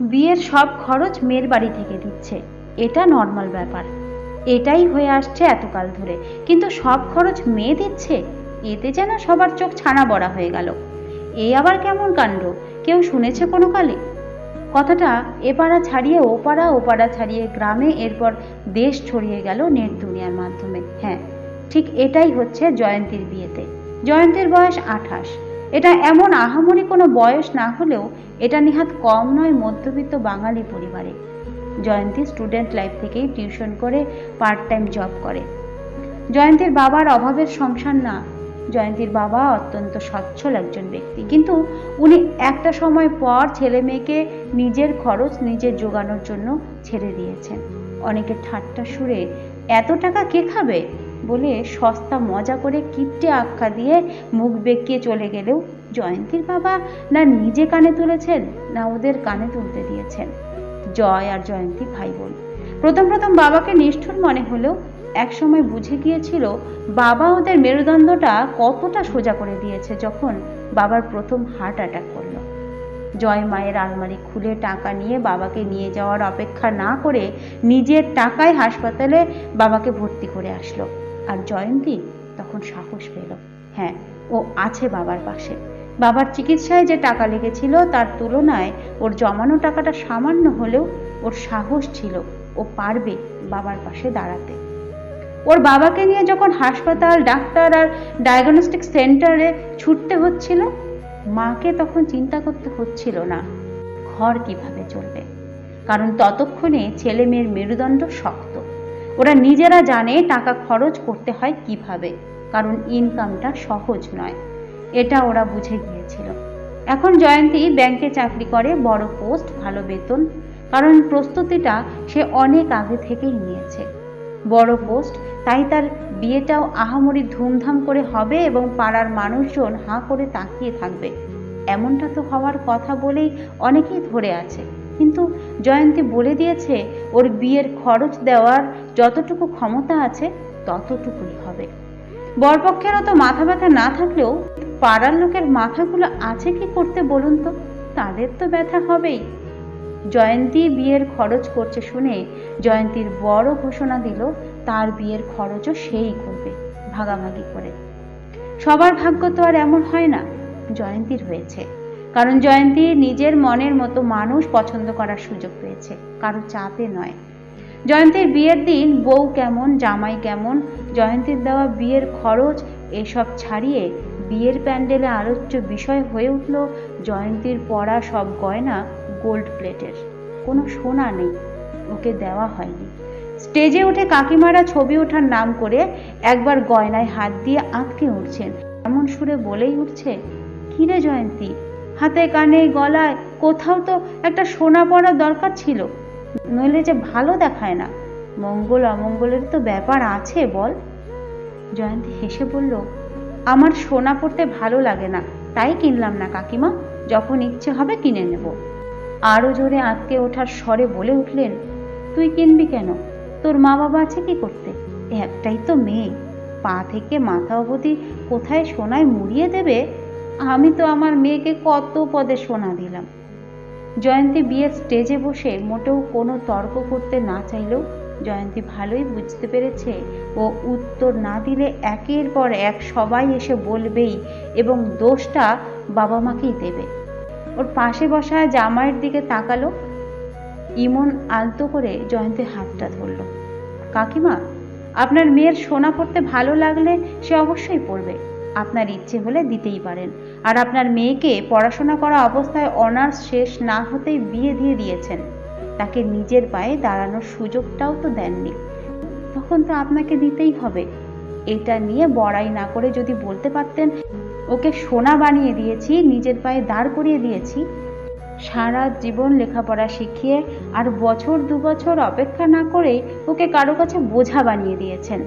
বিয়ের সব খরচ মেয়ের বাড়ি থেকে দিচ্ছে। এটা নর্মাল ব্যাপার। এটাই হয়ে আসছে এতকাল ধরে। কিন্তু সব খরচ মেয়ে দিচ্ছে? এতে যেন সবার চোখ ছানা বড়া হয়ে গেল। এ আবার কেমন কাণ্ড? কেউ শুনেছে কোনো কালে? কথাটা এপাড়া ছাড়িয়ে ওপাড়া ওপাড়া ছাড়িয়ে গ্রামে এরপর দেশ ছড়িয়ে গেল নেট দুনিয়ার মাধ্যমে। হ্যাঁ ঠিক এটাই হচ্ছে জয়ন্তীর বিয়েতে। জয়ন্তীর বয়স আঠাশ। এটা এমন আহামরি কোনো বয়স না হলেও এটা নিহাত কম নয় মধ্যবিত্ত বাঙালি পরিবারে। জয়ন্তী স্টুডেন্ট লাইফ থেকেই টিউশন করে পার্ট টাইম জব করে। জয়ন্তীর বাবার অভাবের সংসার না। জয়ন্তীর বাবা অত্যন্ত সচ্ছল একজন ব্যক্তি। কিন্তু উনি একটা সময় পর ছেলে মেয়েকে নিজের খরচ নিজের জোগানোর জন্য ছেড়ে দিয়েছেন। অনেকে ঠাট্টা সুরে, এত টাকা কে খাবে? বলে সস্তা মজা করে কিপটে আখ্যা দিয়ে মুখ বেঁকিয়ে চলে গেলেও জয়ন্তীর বাবা না নিজে কানে তুলেছেন, না ওদের কানে তুলতে দিয়েছেন। জয় আর জয়ন্তী ভাই বোন প্রথম প্রথম বাবাকে নিষ্ঠুর মনে হলেও একসময় বুঝে গিয়েছিল বাবা ওদের মেরুদণ্ডটা কতটা সোজা করে দিয়েছে যখন বাবার প্রথম হার্ট অ্যাটাক করল। জয় মায়ের আলমারি খুলে টাকা নিয়ে বাবাকে নিয়ে যাওয়ার অপেক্ষা না করে নিজের টাকায় হাসপাতালে বাবাকে ভর্তি করে আসলো। আর জয়ন্তী তখন সাহস পেল। হ্যাঁ ও আছে বাবার পাশে। বাবার চিকিৎসায় যে টাকা লেগেছিল তার তুলনায় ওর জমানো টাকাটা সামান্য হলেও ওর সাহস ছিল। ও পারবে বাবার পাশে দাঁড়াতে। ওর বাবাকে নিয়ে যখন হাসপাতাল, ডাক্তার আর ডায়াগনস্টিক সেন্টারে ছুটতে হচ্ছিল, মাকে তখন চিন্তা করতে হচ্ছিল না, ঘর কীভাবে চলবে? কারণ ততক্ষণে ছেলে মেয়ের মেরুদণ্ড শক্ত। ওরা নিজেরা জানে টাকা খরচ করতে হয় কীভাবে, কারণ ইনকামটা সহজ নয়। এটা ওরা বুঝে গিয়েছিল। এখন জয়ন্তী ব্যাংকে চাকরি করে, বড় পোস্ট, ভালো বেতন, কারণ প্রস্তুতিটা সে অনেক আগে থেকেই নিয়েছে। বড় পোস্ট, তাই তার বিয়েটাও আহামরি ধুমধাম করে হবে এবং পাড়ার মানুষজন হাঁ করে তাকিয়ে থাকবে। এমনটা তো হওয়ার কথা বলেই অনেকেই ধরে আছে। কিন্তু জয়ন্তী বলে দিয়েছে, ওর বিয়ের খরচ দেওয়ার যতটুকু ক্ষমতা আছে, ততটুকুই হবে। বরপক্ষেরও তো মাথা ব্যথা না থাকলেও পাড়ার লোকের মাথাগুলো আছে কি করতে বলুন তো? তাদের তো ব্যথা হবেই। জয়ন্তী বিয়ের খরচ করছে শুনে জয়ন্তীর বড় ঘোষণা দিল, তার বিয়ের খরচও সেই করবে, ভাগাভাগি করে। সবার ভাগ্য তো আর এমন হয় না, জয়ন্তীর হয়েছে। কারণ জয়ন্তী নিজের মনের মতো মানুষ পছন্দ করার সুযোগ পেয়েছে, কারও চাপে নয়। জয়ন্তীর বিয়ের দিন বউ কেমন, জামাই কেমন, জয়ন্তীর দেওয়া বিয়ের খরচ, এসব ছাড়িয়ে বিয়ের প্যান্ডেলে আলোচ্য বিষয় হয়ে উঠল জয়ন্তীর পরা সব গয়না গোল্ড প্লেটের। কোনো সোনা নেই, ওকে দেওয়া হয়নি। স্টেজে উঠে কাকিমারা ছবি ওঠার নাম করে একবার গয়নায় হাত দিয়ে আঁতকে উঠছেন। এমন সুরে বলেই উঠছে, কিরে জয়ন্তী হাতে কানে গলায় কোথাও তো একটা সোনা পরা দরকার ছিল। নইলে যে ভালো দেখায় না। মঙ্গল অমঙ্গলের তো ব্যাপার আছে বল। জয়ন্তী হেসে বলল, আমার সোনা পড়তে ভালো লাগে না। তাই কিনলাম না কাকিমা। যখন ইচ্ছে হবে কিনে নেব। আরও জোরে আঁতকে ওঠার স্বরে বলে উঠলেন, তুই কিনবি কেন? তোর মা বাবা আছে কি করতে? একটাই তো মেয়ে। পা থেকে মাথা অবধি কোথায় সোনায় মুড়িয়ে দেবে? আমি তো আমার মেয়েকে কত পদে সোনা দিলাম। জয়ন্তী বিয়ের স্টেজে বসে মোটেও কোনো তর্ক করতে না চাইলেও জয়ন্তী ভালোই বুঝতে পেরেছে ও উত্তর না দিলে একের পর এক সবাই এসে বলবেই এবং দোষটা বাবা মাকেই দেবে। ওর পাশে বসা জামাইয়ের দিকে তাকালো। ইমন আলতো করে জয়ন্তীর হাতটা ধরল। কাকিমা, আপনার মেয়ের সোনা পড়তে ভালো লাগলে সে অবশ্যই পড়বে। আপনার ইচ্ছে হলে দিতেই পারেন। আর আপনার মেয়েকে পড়াশোনা করা অবস্থায় অনার্স শেষ না হতেই বিয়ে দিয়ে দিয়েছেন। তাকে নিজের পায়ে দাঁড়ানোর সুযোগটাও তো দেননি। তখন তো আপনাকে দিতেই হবে। এটা নিয়ে বড়াই না করে যদি বলতে পারতেন, ওকে সোনা বানিয়ে দিয়েছি, নিজের পায়ে দাঁড় করিয়ে দিয়েছি। সারা জীবন লেখাপড়া শিখিয়ে আর বছর দু বছর অপেক্ষা না করে ওকে কারও কাছে বোঝা বানিয়ে দিয়েছেন।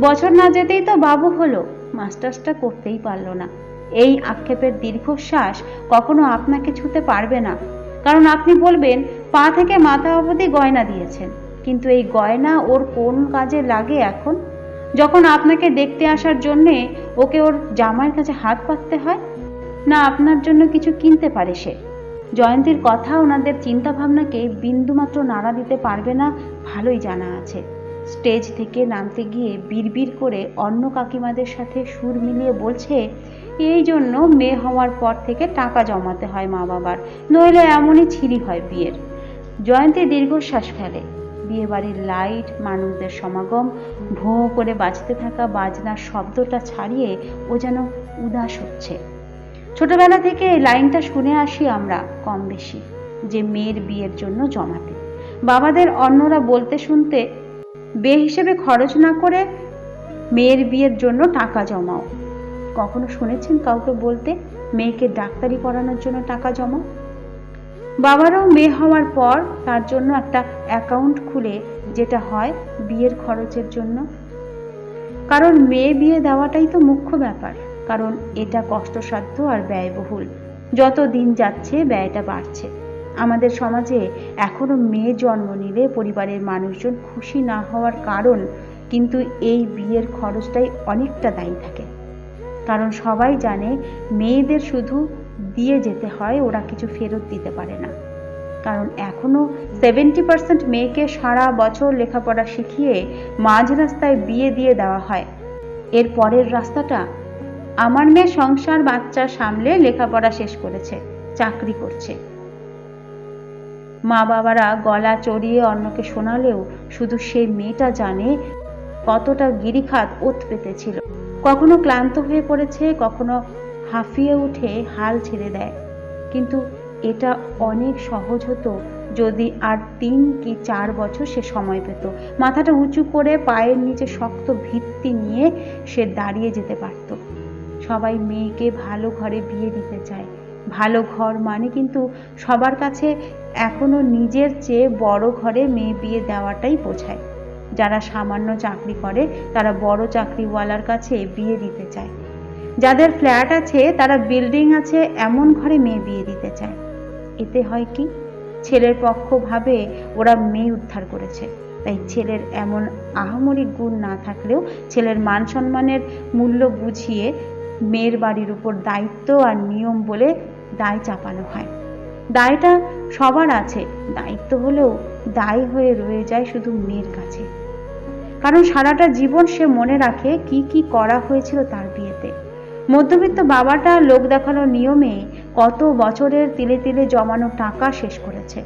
বছর না যেতেই তো বাবু হলো। মাস্টার্সটা করতেই পারল না। এই আক্ষেপের দীর্ঘশ্বাস কখনো আপনাকে ছুতে পারবে না। কারণ আপনি বলবেন, পা থেকে মাথা অবধি গয়না দিয়েছেন। কিন্তু এই গয়না ওর কোন কাজে লাগে এখন? যখন আপনাকে দেখতে আসার জন্যে ওকে ওর জামাইয়ের কাছে হাত পাততে হয়? না, আপনার জন্য কিছু কিনতে পারে সে। জয়ন্তীর কথা ওনাদের চিন্তাভাবনাকে বিন্দুমাত্র নাড়া দিতে পারবে না, ভালোই জানা আছে। স্টেজ থেকে নামতে গিয়ে বিড়বিড় করে অন্য কাকিমাদের সাথে সুর মিলিয়ে বলছে, এই জন্য মেয়ে হওয়ার পর থেকে টাকা জমাতে হয় মা বাবার, নইলে এমনই ছিরি হয় বিয়ের। জয়ন্তী দীর্ঘশ্বাস ফেলে। বিয়ে বাড়ির লাইট, মানুষদের সমাগম, ভোঁ করে বাজতে থাকা বাজনার শব্দটা ছাড়িয়ে ও যেন উদাস হচ্ছে। ছোটবেলা থেকে এই লাইনটা শুনে আসি আমরা কম বেশি, যে মেয়ের বিয়ের জন্য জমাতে। বাবাদের অন্যরা বলতে শুনতে বে হিসেবে খরচ না করে মেয়ের বিয়ের জন্য টাকা জমাও। কখনো শুনেছেন কাউকে বলতে মেয়েকে ডাক্তারি পড়ানোর জন্য টাকা জমাও? বাবারও মেয়ে হওয়ার পর তার জন্য একটা অ্যাকাউন্ট খুলে যেটা হয় বিয়ের খরচের জন্য। কারণ মেয়ে বিয়ে দেওয়াটাই তো মুখ্য ব্যাপার, কারণ এটা কষ্টসাধ্য আর ব্যয়বহুল। যত দিন যাচ্ছে ব্যয়টা বাড়ছে। আমাদের সমাজে এখনও মেয়ে জন্ম নিলে পরিবারের মানুষজন খুশি না হওয়ার কারণ কিন্তু এই বিয়ের খরচটাই অনেকটা দায়ী থাকে। কারণ সবাই জানে মেয়েদের শুধু দিয়ে যেতে হয়, ওরা কিছু ফেরত দিতে পারে না। কারণ এখনও সেভেন্টি পার্সেন্ট মেয়েকে সারা বছর লেখাপড়া শিখিয়ে মাঝ রাস্তায় বিয়ে দিয়ে দেওয়া হয়। এর পরের রাস্তাটা, আমার মেয়ে সংসার বাচ্চা সামলে লেখাপড়া শেষ করেছে, চাকরি করছে। মা বাবারা গলা চড়িয়ে অন্যকে শোনালেও শুধু সেই মেয়েটা জানে কতটা গিরিখাত ওত পেতেছিল। কখনো ক্লান্ত হয়ে পড়েছে, কখনো হাঁফিয়ে উঠে হাল ছেড়ে দেয়। কিন্তু এটা অনেক সহজ হতো যদি আর তিন কি চার বছর সে সময় পেত। মাথাটা উঁচু করে পায়ের নিচে শক্ত ভিত্তি নিয়ে সে দাঁড়িয়ে যেতে পারত। সবাই মেয়েকে ভালো ঘরে বিয়ে দিতে চায়। ভালো ঘর মানে কিন্তু সবার কাছে এখনও নিজের চেয়ে বড় ঘরে মেয়ে বিয়ে দেওয়াটাই বোঝায়। যারা সামান্য চাকরি করে, তারা বড় চাকরিওয়ালার কাছে বিয়ে দিতে চায়। যাদের ফ্ল্যাট আছে, তারা বিল্ডিং আছে, এমন ঘরে মেয়ে বিয়ে দিতে চায়। এতে হয় কি? ছেলের পক্ষ ভাবে ওরা মেয়ে উদ্ধার করেছে। তাই ছেলের এমন আহামরিক গুণ না থাকলেও ছেলের মান সম্মানের মূল্য বুঝিয়ে মেয়ের বাড়ির উপর দায়িত্ব আর নিয়ম বলে দায় চাপানো হয়। দায়টা সবার আছে, দায়িত্ব হলেও দায় হয়ে রয়ে যায় শুধু মেয়ের কাছে। কারণ সারাটা জীবন সে মনে রাখে কি কি করা হয়েছিল তার বিয়েতে। মধ্যবিত্ত বাবাটা লোক দেখানোর নিয়মে কত বছরের তিলে তিলে জমানো টাকা শেষ করেছে।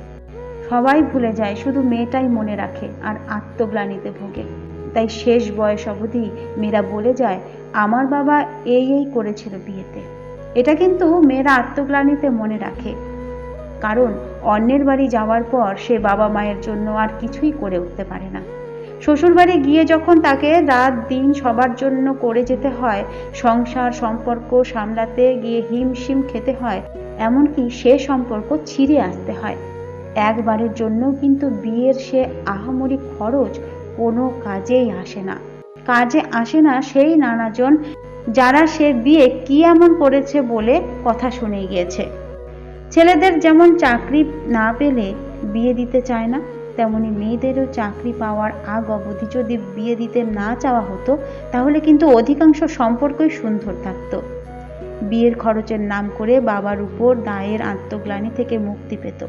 সবাই ভুলে যায় শুধু মেয়েটাই মনে রাখে আর আত্মগ্লানিতে ভোগে। তাই শেষ বয়স অবধি মেয়েরা বলে যায় আমার বাবা এই এই করেছিল বিয়েতে। এটা কিন্তু মেয়েরা আত্মগ্লানিতে মনে রাখে। কারণ অন্যের বাড়ি যাওয়ার পর সে বাবা মায়ের জন্য আর কিছুই করে উঠতে পারে না। শ্বশুরবাড়ি গিয়ে যখন তাকে রাত দিন সবার জন্য করে যেতে হয়, সংসার, সম্পর্ক সামলাতে গিয়ে হিমশিম খেতে হয়, এমনকি সে সম্পর্ক ছিঁড়ে আসতে হয়। একবারের জন্য কিন্তু বিয়ের সে আহামরি খরচ কোনো কাজেই আসে না। কাজে আসে না সেই নানাজন, যারা সে বিয়ে কি এমন করেছে বলে কথা শুনে গিয়েছে। ছেলেদের যেমন চাকরি না পেলে বিয়ে দিতে চায় না, তেমনি মেয়েদেরও চাকরি পাওয়ার আগ অবধি যদি বিয়ে দিতে না চাওয়া হতো, তাহলে কিন্তু অধিকাংশ সম্পর্কই সুন্দর থাকত। বিয়ের খরচের নাম করে বাবার উপর দায়ের আত্মগ্লানি থেকে মুক্তি পেত,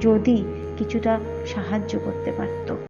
যদি কিছুটা সাহায্য করতে পারতো।